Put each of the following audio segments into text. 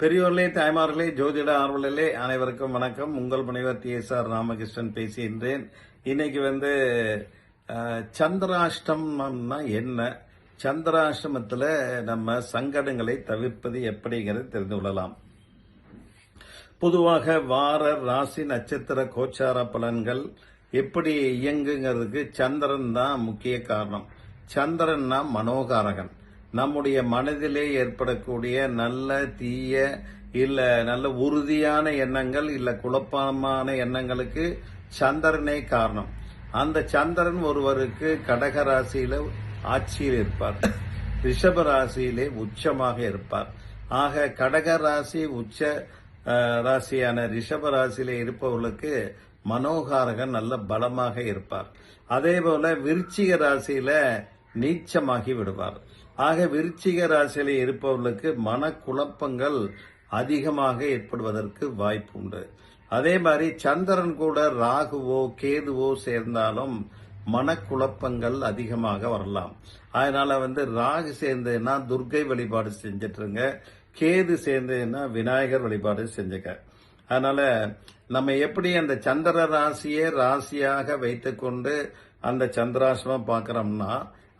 பெரியோர்களே தாய்மார்களே ஜோதிட ஆர்வலர்களே அனைவருக்கும் வணக்கம். உங்கள் முனைவர் டி எஸ் ஆர் ராமகிருஷ்ணன் பேசுகின்றேன். இன்னைக்கு வந்து அஹ், சந்திராஷ்டமம்னா என்ன? சந்திராஷ்டமத்தில் நம்ம சங்கடங்களை தவிர்ப்பது எப்படிங்கிறது தெரிந்து கொள்ளலாம். பொதுவாக வார ராசி நட்சத்திர கோச்சார பலன்கள் எப்படி இயங்குங்கிறதுக்கு சந்திரன் தான் முக்கிய காரணம். சந்திரன்னா மனோகாரகன். நம்முடைய மனதிலே ஏற்படக்கூடிய நல்ல தீய இல்ல நல்ல உறுதியான எண்ணங்கள் இல்ல குழப்பமான எண்ணங்களுக்கு சந்திரனே காரணம். அந்த சந்திரன் ஒருவருக்கு கடக ராசியில ஆட்சியில் இருப்பார். ரிஷப ராசியிலே உச்சமாக இருப்பார். ஆக கடக ராசி உச்ச ராசியான ரிஷப ராசியில இருப்பவர்களுக்கு மனோகாரகன் நல்ல பலமாக இருப்பார். அதே போல விருச்சிக ராசியில நீச்சமாகி விடுவார். ஆக விருச்சிக ராசியில் இருப்பவர்களுக்கு மனக்குழப்பங்கள் அதிகமாக ஏற்படுவதற்கு வாய்ப்பு உண்டு. அதே மாதிரி சந்திரன் கூட ராகுவோ கேதுவோ சேர்ந்தாலும் மனக்குழப்பங்கள் அதிகமாக வரலாம். அதனால வந்து ராகு சேர்ந்ததுன்னா துர்க்கை வழிபாடு செஞ்சிட்ருங்க. கேது சேர்ந்ததுன்னா விநாயகர் வழிபாடு செஞ்சுக்க. அதனால நம்ம எப்படி அந்த சந்திர ராசியை ராசியாக வைத்துக்கொண்டு அந்த சந்திராசிரமம் பார்க்குறோம்னா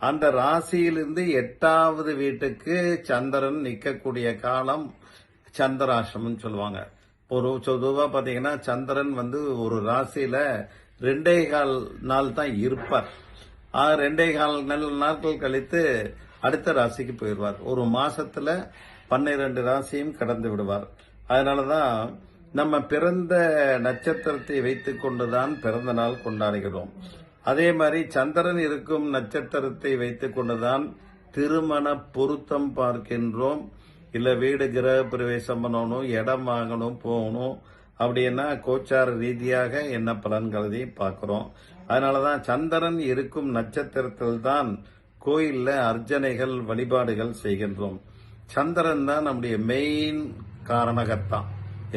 அந்த ராசியிலிருந்து எட்டாவது வீட்டுக்கு சந்திரன் நிற்கக்கூடிய காலம் சந்திராசிரமம் சொல்லுவாங்க. ஒரு பொதுவா பாத்தீங்கன்னா சந்திரன் வந்து ஒரு ராசியில ரெண்டே கால் நாள் தான் இருப்பார். ரெண்டே கால் நல்ல நாட்கள் கழித்து அடுத்த ராசிக்கு போயிடுவார். ஒரு மாசத்துல பன்னிரண்டு ராசியும் கடந்து விடுவார். அதனாலதான் நம்ம பிறந்த நட்சத்திரத்தை வைத்துக் கொண்டுதான் பிறந்த நாள் கொண்டாடுகிறோம். அதே மாதிரி சந்திரன் இருக்கும் நட்சத்திரத்தை வைத்துக் கொண்டுதான் திருமண பொருத்தம் பார்க்கின்றோம். இல்ல வீடு கிரக பிரவேசம் பண்ணணும் இடம் வாங்கணும் போகணும். அப்படின்னா கோச்சார ரீதியாக என்ன பலன்கிறதையும் பார்க்கிறோம். அதனாலதான் சந்திரன் இருக்கும் நட்சத்திரத்தில் தான் கோயில்ல அர்ச்சனைகள் வழிபாடுகள் செய்கின்றோம். சந்திரன் தான் நம்முடைய மெயின் காரணகத்தான்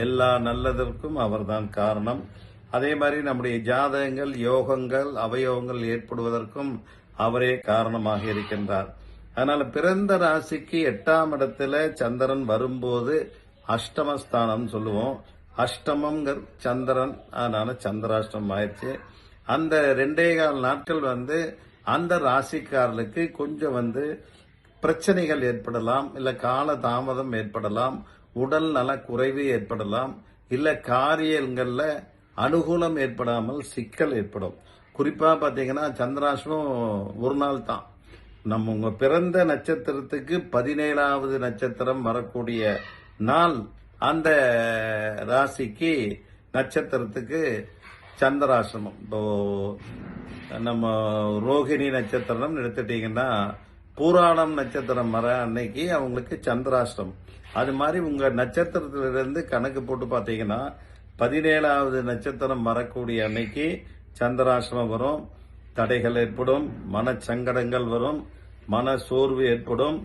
எல்லா நல்லதற்கும் அவர்தான் காரணம். அதே மாதிரி நம்முடைய ஜாதகங்கள் யோகங்கள் அவயோகங்கள் ஏற்படுவதற்கும் அவரே காரணமாக இருக்கின்றார். அதனால பிறந்த ராசிக்கு எட்டாம் இடத்துல சந்திரன் வரும்போது அஷ்டமஸ்தானம் சொல்லுவோம். அஷ்டமம்ங்கிற சந்திரன் அதனால சந்திராஷ்டமம் ஆயிடுச்சு. அந்த ரெண்டே கால் நாட்கள் வந்து அந்த ராசிக்காரர்களுக்கு கொஞ்சம் வந்து பிரச்சனைகள் ஏற்படலாம் இல்ல கால தாமதம் ஏற்படலாம் உடல் நல குறைவு ஏற்படலாம் இல்ல காரியங்கள்ல அனுகூலம் ஏற்படாமல் சிக்கல் ஏற்படும். குறிப்பாக பார்த்தீங்கன்னா சந்திராசனம் ஒரு நாள் தான். நம்ம உங்கள் பிறந்த நட்சத்திரத்துக்கு பதினேழாவது நட்சத்திரம் வரக்கூடிய நாள் அந்த ராசிக்கு நட்சத்திரத்துக்கு சந்திராசிரமம் இப்போ நம்ம ரோகிணி நட்சத்திரம் எடுத்துட்டீங்கன்னா பூராணம் நட்சத்திரம் வர அன்னைக்கு அவங்களுக்கு சந்திராஷ்டம். அது மாதிரி உங்கள் நட்சத்திரத்திலிருந்து கணக்கு போட்டு பார்த்தீங்கன்னா பதினேழாவது நட்சத்திரம் வரக்கூடிய அன்னைக்கு சந்திராசிரமம் வரும். தடைகள் ஏற்படும் மனச்சங்கடங்கள் வரும் மன சோர்வு ஏற்படும்.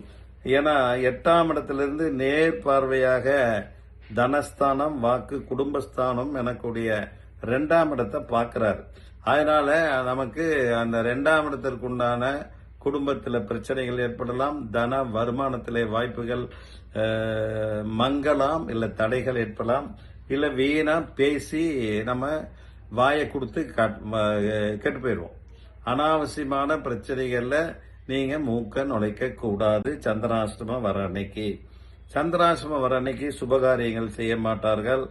ஏன்னா எட்டாம் இடத்திலிருந்து நேர் பார்வையாக தனஸ்தானம் வாக்கு குடும்பஸ்தானம் எனக்கூடிய ரெண்டாம் இடத்தை பார்க்கிறார். அதனால நமக்கு அந்த ரெண்டாம் இடத்திற்கு உண்டான குடும்பத்தில் பிரச்சனைகள் ஏற்படலாம் தன வருமானத்திலே வாய்ப்புகள் மங்கலாம் இல்லை தடைகள் ஏற்படலாம். இல்லை வீணாக பேசி நம்ம வாயை கொடுத்து கெட்டு போயிடுவோம் அனாவசியமான பிரச்சனைகளில் நீங்கள் மூக்க நுழைக்க கூடாது. சந்திராஷ்டமம் வர அன்னைக்கு. சந்திராசிரமம் வர அன்னைக்கு சுபகாரியங்கள் செய்ய மாட்டார்கள்.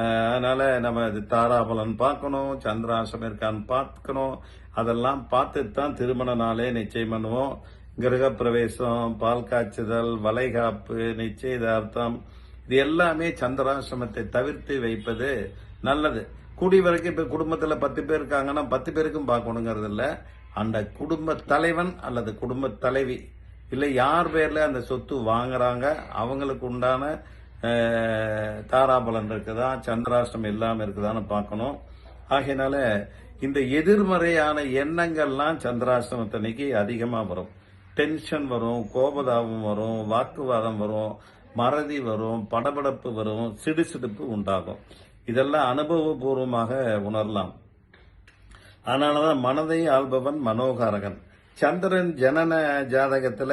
அதனால் அதனால நம்ம இது தாராபலன் பார்க்கணும் சந்திராசிரமம் இருக்கான்னு பார்க்கணும். அதெல்லாம் பார்த்துட்டு தான் திருமண நாளே நிச்சயம் பண்ணுவோம். கிரகப்பிரவேசம் பால் காய்ச்சுதல் வளைகாப்பு நிச்சயதார்த்தம் இது எல்லாமே சந்திராசிரமத்தை தவிர்த்து வைப்பது நல்லது. கூடி வரைக்கும் இப்ப குடும்பத்துல பத்து பேர் இருக்காங்கன்னா பத்து பேருக்கும் பார்க்கணுங்கிறது இல்ல அந்த குடும்ப தலைவன் அல்லது குடும்ப தலைவி இல்ல யார் பேர்ல அந்த சொத்து வாங்குறாங்க அவங்களுக்கு உண்டான தாராபலன் இருக்குதா சந்திராஷ்டம் இல்லாம இருக்குதான்னு பார்க்கணும். ஆகையினால இந்த எதிர்மறையான எண்ணங்கள்லாம் சந்திராஷ்டமத்தன்னைக்கு அதிகமா வரும். டென்ஷன் வரும் கோபதாபம் வரும் வாக்குவாதம் வரும். மறதி வரும் படபடப்பு வரும் சிடுசிடுப்பு உண்டாகும். இதெல்லாம் அனுபவபூர்வமாக உணரலாம். அதனாலதான் மனதை ஆள்பவன் மனோகாரகன். சந்திரன் ஜனன ஜாதகத்துல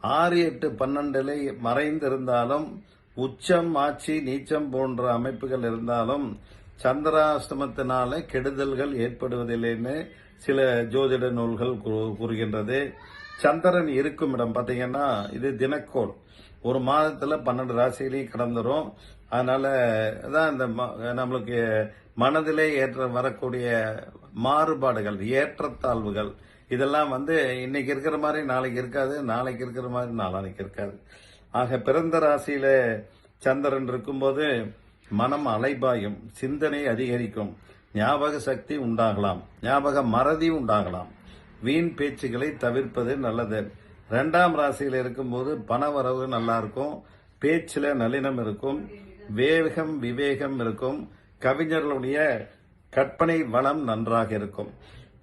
ஆறு எட்டு பன்னெண்டுல மறைந்திருந்தாலும் உச்சம் ஆட்சி நீச்சம் போன்ற அமைப்புகள் இருந்தாலும் சந்திராஷ்டமத்தினால கெடுதல்கள் ஏற்படுவதில்லைன்னு சில ஜோதிட நூல்கள் கூறுகின்றது. சந்திரன் இருக்கும் இடம். பார்த்தீங்கன்னா இது தினக்கோள். ஒரு மாதத்தில் பன்னெண்டு ராசிகளையும் கடந்துரும். அதனால தான் இந்த ம- நம்மளுக்கு மனதிலே ஏற்ற வரக்கூடிய மாறுபாடுகள் ஏற்றத்தாழ்வுகள். இதெல்லாம் வந்து இன்னைக்கு இருக்கிற மாதிரி நாளைக்கு இருக்காது நாளைக்கு இருக்கிற மாதிரி நாளானைக்கு இருக்காது. ஆக பிறந்த ராசியில சந்திரன் இருக்கும்போது மனம் அலைபாயும் சிந்தனை அதிகரிக்கும். ஞாபக சக்தி உண்டாகலாம். ஞாபக மறதி உண்டாகலாம். வீண் பேச்சுகளை தவிர்ப்பது நல்லது. ரெண்டாம் ராசியில் இருக்கும்போது பணவரவு நல்லா இருக்கும். பேச்சில் நளினம் இருக்கும். வேகம் விவேகம் இருக்கும். கவிஞர்களுடைய கற்பனை வளம் நன்றாக இருக்கும்.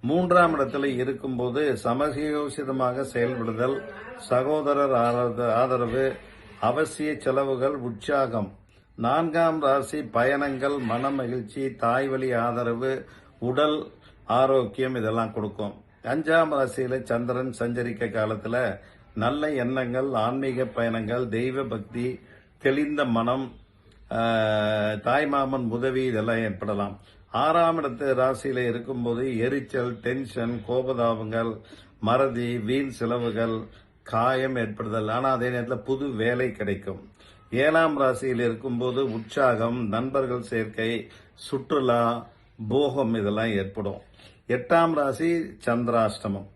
மூன்றாம் இடத்துல இருக்கும்போது சமயோசிதமாக செயல்படுதல் சகோதரர் ஆதரவு- ஆதரவு அவசிய செலவுகள் உற்சாகம். நான்காம் ராசி பயணங்கள் மன மகிழ்ச்சி தாய்வழி ஆதரவு உடல் ஆரோக்கியம் இதெல்லாம் கொடுக்கும். அஞ்சாம் ராசியில சந்திரன் சஞ்சரிக்க காலத்துல நல்ல எண்ணங்கள் ஆன்மீக பயணங்கள் தெய்வ பக்தி தெளிந்த மனம் தாய்மாமன் உதவி இதெல்லாம் ஏற்படலாம். ஆறாம் இடத்து ராசியில இருக்கும்போது எரிச்சல் டென்ஷன் கோபதாபங்கள் மறதி வீண் செலவுகள் காயம் ஏற்படுதல். ஆனா அதே நேரத்தில் புது வேலை கிடைக்கும். ஏழாம் ராசியில் இருக்கும்போது உற்சாகம் நண்பர்கள் சேர்க்கை சுற்றுலா போகம் இதெல்லாம் ஏற்படும். எட்டாம் ராசி சந்திராஷ்டமம்.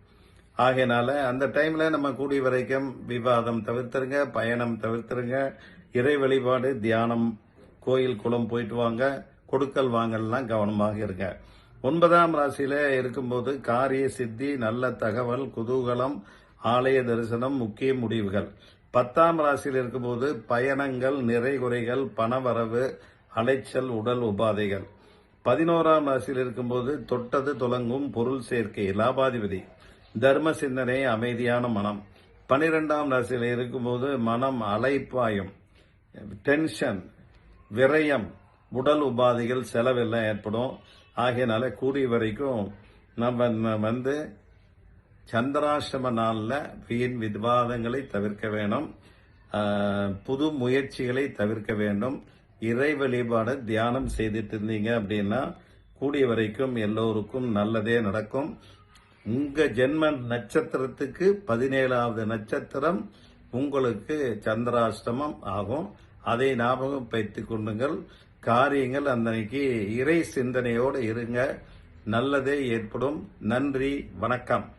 ஆகையினால அந்த டைம்ல நம்ம கூடி வரைக்கும் விவாதம் தவிர்த்துருங்க பயணம் தவிர்த்துருங்க. இறை வழிபாடு தியானம் கோயில் குளம் போயிட்டு வாங்க. கொடுக்கல் வாங்கல்லாம் கவனமாக இருங்க. ஒன்பதாம் ராசியில இருக்கும்போது காரிய சித்தி நல்ல தகவல் குதூகலம் ஆலய தரிசனம் முக்கிய முடிவுகள். பத்தாம் ராசியில் இருக்கும்போது பயணங்கள் நிறை குறைகள் பணவரவு அலைச்சல் உடல் உபாதைகள். பதினோராம் ராசியில் இருக்கும்போது தொட்டது தொடங்கும் பொருள் சேர்க்கை லாபாதிபதி. தர்ம சிந்தனை அமைதியான மனம். பனிரெண்டாம் ராசியில் இருக்கும்போது மனம் அலைப்பாயும். டென்ஷன் விரயம் உடல் உபாதைகள் செலவெல்லாம் ஏற்படும். ஆகையினால கூடிய வரைக்கும் நம்ம வந்து சந்திராஷ்டம நாளில் வீண் விவாதங்களை தவிர்க்க வேணும். புது முயற்சிகளை தவிர்க்க வேண்டும். இறை வழிபாடு தியானம் செய்துட்டு இருந்தீங்க அப்படின்னா கூடிய வரைக்கும் எல்லோருக்கும் நல்லதே நடக்கும். உங்க ஜென்ம நட்சத்திரத்துக்கு பதினேழாவது நட்சத்திரம் உங்களுக்கு சந்திராஷ்டமம் ஆகும். அதை ஞாபகம் வைத்துக் கொள்ளுங்கள். காரியங்கள் அன்னைக்கு இறை சிந்தனையோடு இருங்க. நல்லதே ஏற்படும். நன்றி. வணக்கம்.